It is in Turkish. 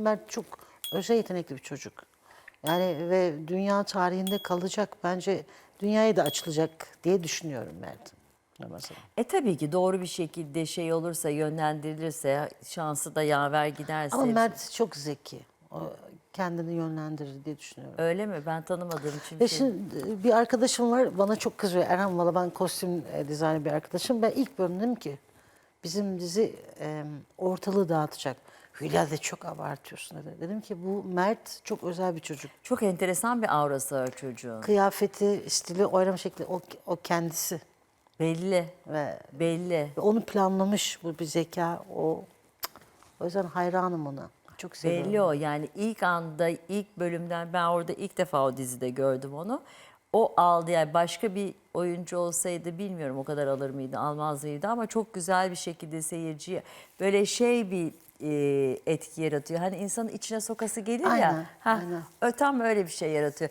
Mert çok özel yetenekli bir çocuk. Yani ve dünya tarihinde kalacak bence dünyaya da açılacak diye düşünüyorum Mert. Mesela. E tabii ki doğru bir şekilde şey olursa, yönlendirilirse, şansı da yaver giderse. Ama Mert çok zeki. O kendini yönlendirir diye düşünüyorum. Öyle mi? Ben tanımadığım için. Ve şey- şimdi bir arkadaşım var bana çok kızıyor. Erhan valla ben kostüm e, dizaynı bir arkadaşım. Ben ilk bölüm dedim ki bizim dizi e, ortalığı dağıtacak. Hülya de çok abartıyorsun dedi. Dedim ki bu Mert çok özel bir çocuk. Çok enteresan bir aurası var çocuğun. Kıyafeti, stili, oynama şekli o, o kendisi. Belli, Ve belli. ve onu planlamış bu bir zeka. O o yüzden hayranım ona. Çok seviyorum. Belli o yani ilk anda ilk bölümden ben orada ilk defa o dizide gördüm onu. O aldı yani başka bir oyuncu olsaydı bilmiyorum o kadar alır mıydı almaz mıydı ama çok güzel bir şekilde seyirciye böyle şey bir e, etki yaratıyor. Hani insanın içine sokası gelir ya. Aynen, Ha, aynen. öyle bir şey yaratıyor.